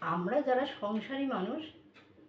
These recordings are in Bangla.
আমরা যারা সংসারী মানুষ,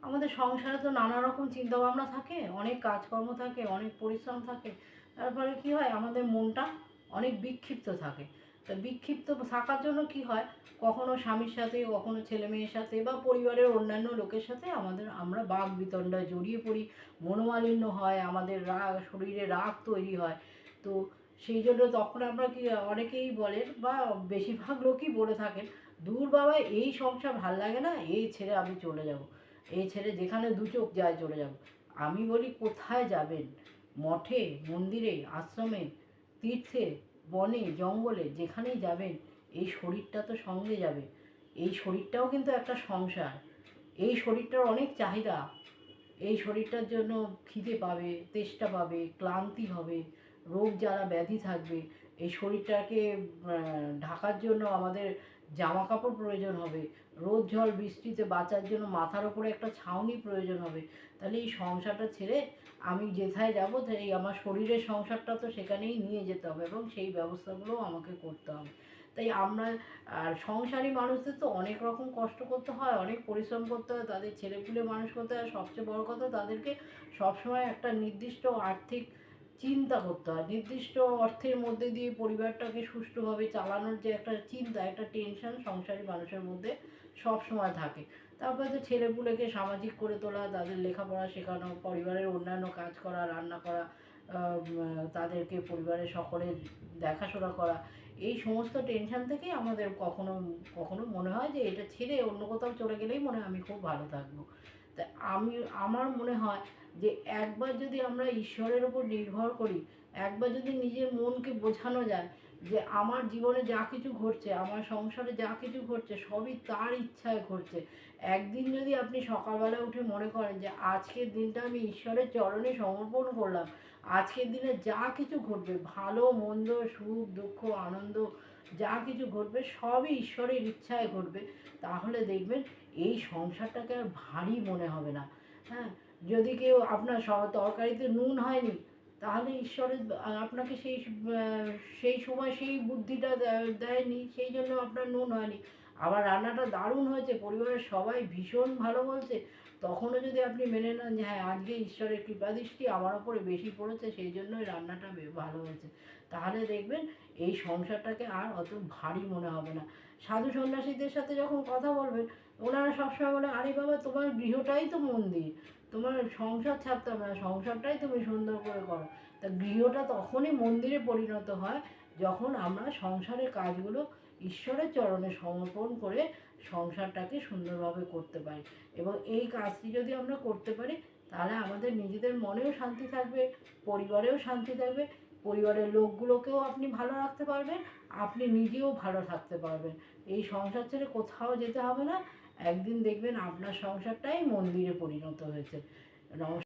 আমাদের সংসারে তো নানা রকম চিন্তাভাবনা থাকে, অনেক কাজকর্ম থাকে, অনেক পরিশ্রম থাকে। তারপরে কি হয়, আমাদের মনটা অনেক বিক্ষিপ্ত থাকে। তা বিক্ষিপ্ত থাকার জন্য কি হয়, কখনো স্বামীর সাথে, কখনো ছেলে মেয়ের সাথে বা পরিবারের অন্যান্য লোকের সাথে আমাদের, আমরা বাঘ বিতণ্ডায় জড়িয়ে পড়ি, মনোমালিন্য হয়, আমাদের রাগ শরীরে রাগ তৈরি হয়। তো সেই জন্য তখন আমরা কি, অনেকেই বলেন বা বেশিরভাগ লোকই বলে থাকেন দূর বাবা, এই সংসার ভালো লাগে না, এই ছেড়ে আমি চলে যাব। এই ছেড়ে যেখানে দু চোখ যায় চলে যাব। আমি বলি, কোথায় যাবেন? মঠে, মন্দিরে, আশ্রমে, তীর্থে, বনে, জঙ্গলে, যেখানেই যাবেন, এই শরীরটা তো সঙ্গে যাবে। এই শরীরটাও কিন্তু একটা সংসার। এই শরীরটার অনেক চাহিদা। এই শরীরটার জন্য খিদে পাবে, তেষ্টা পাবে, ক্লান্তি হবে, রোগ জ্বালা ব্যাধি থাকবে এই শরীরটাকে ঢাকার জন্য আমাদের জামা কাপড় প্রয়োজন হবে। রোদ জল বৃষ্টিতে বাঁচার জন্য মাথার ওপরে একটা ছাউনি প্রয়োজন হবে। তাহলে এই সংসারটা ছেড়ে আমি যেথায় যাব এই আমার শরীরের সংসারটা তো সেখানেই নিয়ে যেতে হবে এবং সেই ব্যবস্থাগুলোও আমাকে করতে হবে। তাই আমরা, আর সংসারী মানুষদের তো অনেক রকম কষ্ট করতে হয়, অনেক পরিশ্রম করতে হয়। তাদের ছেলেপুলে মানুষ করতে হয়। সবচেয়ে বড় কথা, তাদেরকে সবসময় একটা নির্দিষ্ট আর্থিক চিন্তা করতে হয়। নির্দিষ্ট অর্থের মধ্যে দিয়ে পরিবারটাকে সুষ্ঠুভাবে চালানোর যে একটা চিন্তা, একটা টেনশন সংসারী মানুষের মধ্যে সব সময় থাকে। তারপরে তো ছেলেপুলেকে সামাজিক করে তোলা, তাদের লেখাপড়া শেখানো, পরিবারের অন্যান্য কাজ করা, রান্না করা তাদেরকে পরিবারের সকলের দেখাশোনা করা, এই সমস্ত টেনশন থেকেই আমাদের কখনো কখনো মনে হয় যে এটা ছেড়ে অন্য কোথাও চলে গেলেই মনে হয় আমি খুব ভালো থাকব। তা আমি আমার মনে হয় যে একবার যদি আমরা ঈশ্বরের উপর নির্ভর করি একবার যদি নিজের মনকে বোঝানো যায় যে আমার জীবনে যা কিছু ঘটছে, আমার সংসারে যা কিছু ঘটছে, সবই তার ইচ্ছায় ঘটছে। একদিন যদি আপনি সকালবেলা উঠে মনে করেন যে আজকের দিনটা আমি ঈশ্বরের চরণে সমর্পণ করলাম, আজকের দিনে যা কিছু ঘটবে, ভালো, মন্দ, সুখ, দুঃখ, আনন্দ, যা কিছু ঘটবে, সবই ঈশ্বরের ইচ্ছায় ঘটবে, তাহলে দেখবেন এই সংসারটাকে আর ভারী মনে হবে না। হ্যাঁ যদি কেউ আপনার তরকারিতে নুন হয়নি তাহলে ঈশ্বরের, আপনাকে সেই সেই সময় সেই বুদ্ধিটা দেয়নি, সেই জন্য আপনার নুন হয়নি। আবার রান্নাটা দারুণ হয়েছে, পরিবারের সবাই ভীষণ ভালো বলছে। তখনও যদি আপনি মেনে নেন যে হ্যাঁ আজকে ঈশ্বরের কৃপাদৃষ্টি আমার ওপরে বেশি পড়েছে, সেই জন্যই রান্নাটা ভালো হয়েছে। তাহলে দেখবেন এই সংসারটাকে আর অত ভারী মনে হবে না। সাধু সন্ন্যাসীদের সাথে যখন কথা বলবেন, ওনারা সবসময় বলে, আরে বাবা, তোমার গৃহটাই তো মন্দির। তোমার সংসার ছাড়তে হবে না, সংসারটাই তুমি সুন্দর করে করো। তা গৃহটা তখনই মন্দিরে পরিণত হয় যখন আমরা সংসারের কাজগুলো ঈশ্বরের চরণে সমর্পণ করে সংসারটাকে সুন্দরভাবে করতে পারি। এবং এই কাজটি যদি আমরা করতে পারি, তাহলে আমাদের নিজেদের মনেও শান্তি থাকবে, পরিবারেও শান্তি থাকবে, পরিবারের লোকগুলোকেও আপনি ভালো রাখতে পারবেন, আপনি নিজেও ভালো থাকতে পারবেন। এই সংসার ছেড়ে কোথাও যেতে হবে না একদিন দেখবেন আপনার সংসারটাই মন্দিরে পরিণত হয়েছে। নমস্কার।